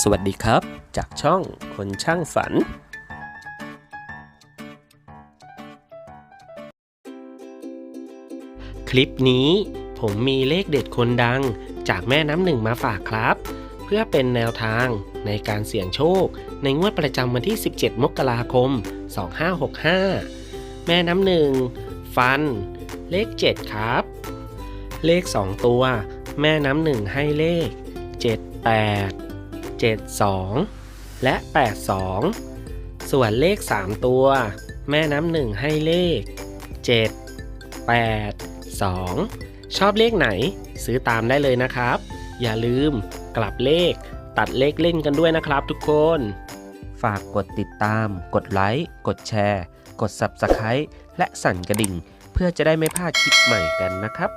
สวัสดีครับ จากช่องคนช่างฝัน คลิปนี้ผมมีเลขเด็ดคนดังจากแม่น้ำหนึ่งมาฝากครับ เพื่อเป็นแนวทางในการเสี่ยงโชค ในงวดประจำวันที่ 17 มกราคม 2565 แม่น้ำหนึ่งฟัน เลข 7 ครับ เลข 2 ตัว แม่น้ำหนึ่งให้เลข 78 72 และ 82 ส่วนเลข 3 ตัว แม่น้ำหนึ่งให้เลข 7 8 2 ชอบเลขไหน ซื้อตามได้เลยนะครับ อย่าลืมกลับเลขตัดเลขเล่นกันด้วยนะครับทุกคน ฝากกดติดตาม กดไลค์กดแชร์ กด Subscribe และสั่นกระดิ่ง เพื่อจะได้ไม่พลาดคลิปใหม่กันนะครับ